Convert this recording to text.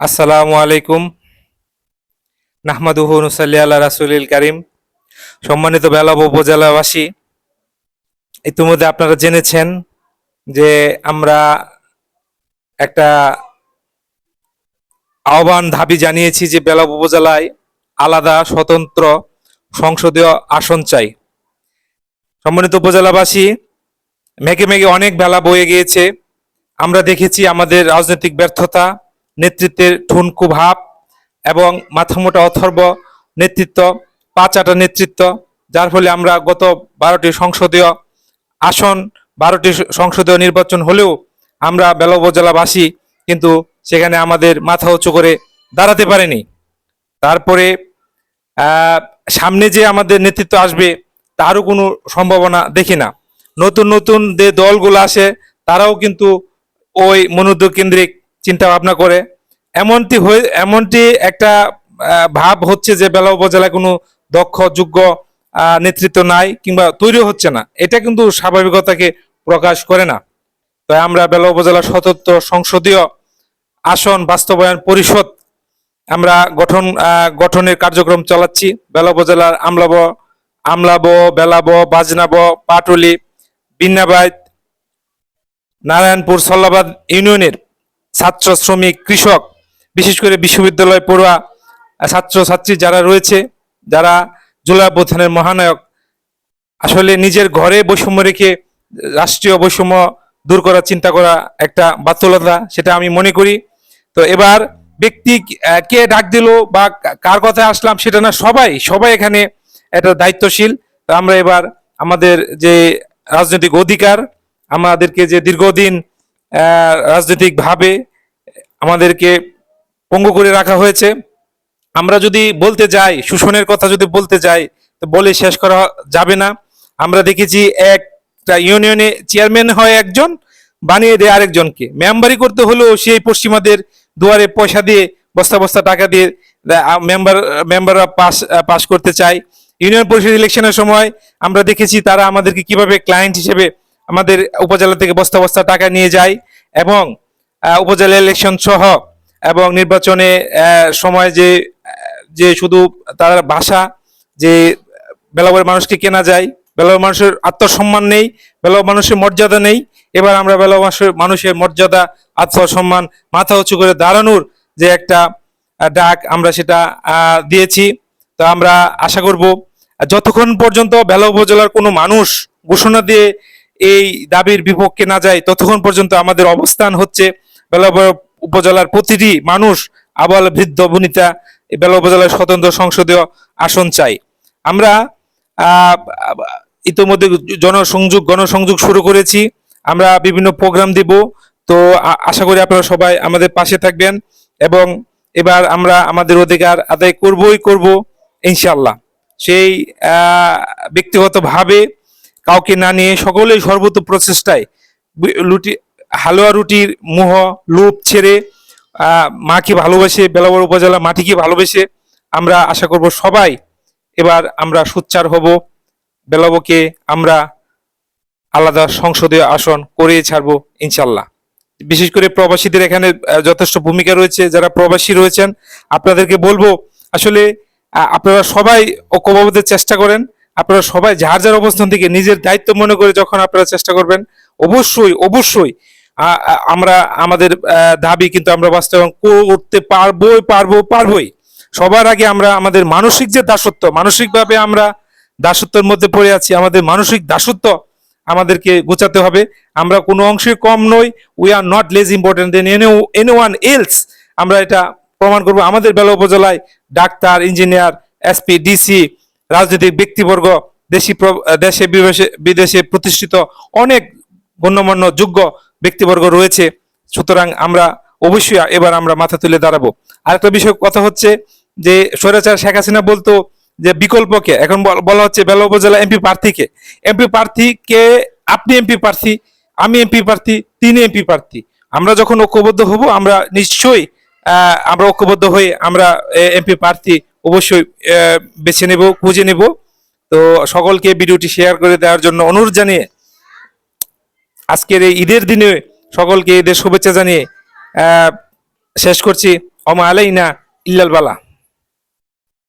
আসসালামু আলাইকুম। নাহমাদুহু নুসাল্লি আল্লাহ রাসুলিল কারিম। সম্মানিত বেলাব উপজেলাবাসী, ইতিমধ্যে আপনারা জেনেছেন যে আমরা একটা আহ্বান দাবি জানিয়েছি যে বেলাব উপজেলায় আলাদা স্বতন্ত্র সংসদীয় আসন চাই। সম্মানিত উপজেলাবাসী, মেঘে মেঘে অনেক বেলা বয়ে গিয়েছে। আমরা দেখেছি আমাদের রাজনৈতিক ব্যর্থতা নেতৃত্বের ঠুনকু ভাব এবং মাথামোটা অথর্ব নেতৃত্ব, পাঁচাটা নেতৃত্ব, যার ফলে আমরা গত বারোটি সংসদীয় আসন, বারোটি সংসদীয় নির্বাচন হলেও আমরা বেলা উপজেলাবাসী কিন্তু সেখানে আমাদের মাথা উঁচু করে দাঁড়াতে পারেনি। তারপরে সামনে যে আমাদের নেতৃত্ব আসবে তারও কোনো সম্ভাবনা দেখি না। নতুন নতুন যে দলগুলো আসে তারাও কিন্তু ওই মনোদ্যোগ কেন্দ্রিক চিন্তা ভাবনা করে। এমনটি হয়ে, এমনটি একটা ভাব হচ্ছে যে বেলা উপজেলায় কোনো দক্ষ, যোগ্য নেতৃত্ব নাই কিংবা তৈরি হচ্ছে না। এটা কিন্তু স্বাভাবিকতাকে প্রকাশ করে না। তাই আমরা বেলা উপজেলা স্বতন্ত্র সংসদীয় আসন বাস্তবায়ন পরিষদ আমরা গঠন গঠনের কার্যক্রম চালাচ্ছি। বেলা উপজেলার আমলাব আমলাব, বেলাব, বাজনাব, পাটুলি বিন্নাবাদ নারায়ণপুর, সল্লাবাদ ইউনিয়নের ছাত্র শ্রমিক কৃষক, বিশেষ করে বিশ্ববিদ্যালয় পড়ুয়া ছাত্র ছাত্রী যারা রয়েছে, যারা জুলাই অভ্যুত্থানের মহানায়ক, আসলে নিজের ঘরে বৈষম্য রেখে রাষ্ট্রীয় বৈষম্য দূর করার চিন্তা করা একটা বাতুলতা সেটা আমি মনে করি। তো এবার ব্যক্তি কে ডাক দিল বা কার কথায় আসলাম সেটা না, সবাই সবাই এখানে একটা দায়িত্বশীল। তো আমরা এবার আমাদের যে রাজনৈতিক অধিকার, আমাদেরকে যে দীর্ঘদিন রাজনৈতিকভাবে আমাদেরকে পঙ্গু করে রাখা হয়েছে। আমরা যদি বলতে যাই, শোষণের কথা যদি বলতে যাই, তো বলে শেষ করা যাবে না। আমরা দেখেছি একটা ইউনিয়নে চেয়ারম্যান হয় একজন, বানিয়ে দেয় আরেকজনকে। মেম্বারি করতে হলেও সেই পশ্চিমাদের দুয়ারে পয়সা দিয়ে, বস্তা বস্তা টাকা দিয়ে মেম্বার, মেম্বাররা পাস পাস করতে চায়। ইউনিয়ন পরিষদ ইলেকশনের সময় আমরা দেখেছি তারা আমাদেরকে কীভাবে ক্লায়েন্ট হিসেবে আমাদের উপজেলা থেকে বস্তা বস্তা টাকা নিয়ে যায় এবং উপজেলা ইলেকশন সহ এবং নির্বাচনে সময় যে যে শুধু তার ভাষা, যে বেলাবের মানুষকে কেনা যায়, বেলাবের মানুষের আত্মসম্মান নেই, বেলাবের মানুষের মর্যাদা নেই, এবার আমরা মানুষের মানুষের মর্যাদা, আত্মসম্মান মাথা উঁচু করে দাঁড়ানোর যে একটা ডাক আমরা সেটা দিয়েছি। তো আমরা আশা করব, যতক্ষণ পর্যন্ত বেলা উপজেলার কোনো মানুষ ঘোষণা দিয়ে এই দাবির বিপক্ষে না যায়, ততক্ষণ পর্যন্ত আমাদের অবস্থান হচ্ছে বেলা উপজেলার প্রতিটি মানুষ আবাল বৃদ্ধ বনিতা বেলা উপজেলার স্বতন্ত্র সংসদীয় আসন চাই আমরা ইতোমধ্যে জনসংযোগ, গণসংযোগ শুরু করেছি। আমরা বিভিন্ন প্রোগ্রাম দিব। তো আশা করি আপনারা সবাই আমাদের পাশে থাকবেন এবং এবার আমরা আমাদের অধিকার আদায় করবই করব ইনশাল্লাহ সেই ব্যক্তিগতভাবে কাউকে না নিয়ে সকলেই সর্বত প্রচেষ্টায় লুটি, হালুয়া রুটির মোহ, লোভ ছেড়ে মাকে ভালোবেসে, বেলাবর উপজেলা মাটিকে ভালোবেসে আমরা আশা করব সবাই এবার আমরা সোচ্চার হব। বেলাবকে আমরা আলাদা সংসদীয় আসন করে ছাড়বো ইনশাল্লাহ। বিশেষ করে প্রবাসীদের এখানে যথেষ্ট ভূমিকা রয়েছে। যারা প্রবাসী রয়েছেন, আপনাদেরকে বলব, আসলে আপনারা সবাই ঐক্যবদ্ধের চেষ্টা করেন। আপনারা সবাই যার যার অবস্থান থেকে নিজের দায়িত্ব মনে করে যখন আপনারা চেষ্টা করবেন, অবশ্যই অবশ্যই আমরা, আমাদের দাবি কিন্তু আমরা বাস্তবায়ন করতে পারবোই, পারব, পারবই। সবার আগে আমরা আমাদের মানসিক যে দাসত্ব, মানসিকভাবে আমরা দাসত্বের মধ্যে পড়ে আছি, আমাদের মানসিক দাসত্ব আমাদেরকে গোছাতে হবে। আমরা কোনো অংশে কম নই we are not less important than any anyone else আমরা এটা প্রমাণ করব। আমাদের বেলা উপজেলায় ডাক্তার, ইঞ্জিনিয়ার এসপি ডিসি রাজনৈতিক ব্যক্তিবর্গ, দেশি দেশে বিদেশে প্রতিষ্ঠিত অনেক গণ্যমান্য যোগ্য ব্যক্তিবর্গ রয়েছে। সুতরাং আমরা অবশ্যই এবার আমরা মাথা তুলে দাঁড়াবো। আরেকটা বিষয়, কথা হচ্ছে যে স্বৈরাচার শেখ হাসিনা বলতো যে বিকল্পকে, এখন বল- হচ্ছে বেলা উপজেলা এমপি প্রার্থীকে। এমপি প্রার্থীকে আপনি এমপি প্রার্থী, আমি এমপি প্রার্থী, তিনি এমপি প্রার্থী। আমরা যখন ঐক্যবদ্ধ হব, আমরা নিশ্চয়ই আমরা ঐক্যবদ্ধ হয়ে আমরা এমপি প্রার্থী অবশ্যই বেছে নেব, খুঁজে নেব। তো সকলকে ভিডিওটি শেয়ার করে দেওয়ার জন্য অনুরোধ জানিয়ে আজকের এই ঈদের দিনে সকলকে ঈদের শুভেচ্ছা জানিয়ে শেষ করছি। অমা আলাইনা ইল্লাল বালা।